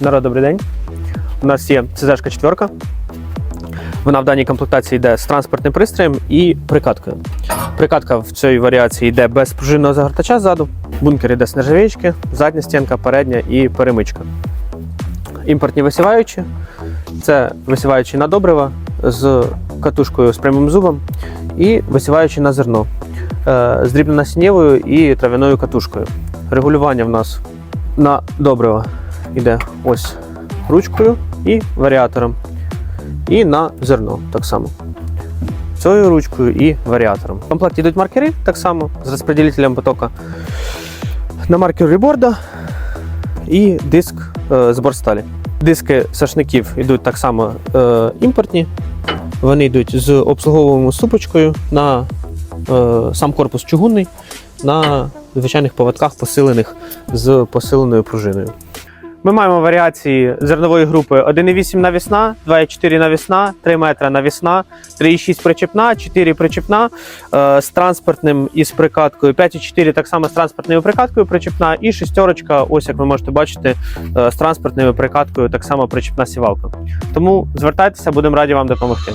Народ, добрий день. У нас є ЦЗшка 4. Вона в даній комплектації йде з транспортним пристроєм і прикаткою. Прикатка в цій варіації йде без пружинного загортача ззаду. Бункер йде з нержавіючки, задня стінка, передня і перемичка. Імпортні висіваючі. Це висіваючі на добрива з катушкою з прямим зубом і висіваючі на зерно е, з дрібнонасіннєвою і трав'яною катушкою. Регулювання в нас на добрива йде ось ручкою і варіатором. І на зерно так само. Цією ручкою і варіатором. В комплекті йдуть маркери так само з розподілителем потока. На маркер реборда і диск е, з борсталі. Диски сашників йдуть так само е, імпортні. Вони йдуть з обслуговуваною ступочкою на е, сам корпус чугунний, на звичайних поводках, посилених з посиленою пружиною. Ми маємо варіації зернової групи 1,8 навісна, 2,4 навісна, 3 метра навісна, 3,6 причепна, 4 причепна е, з транспортним і з прикаткою, 5,4 так само з транспортною прикаткою причепна, і шестерочка, ось як ви можете бачити, е, з транспортною прикаткою так само причепна сівалка. Тому звертайтеся, будемо раді вам допомогти.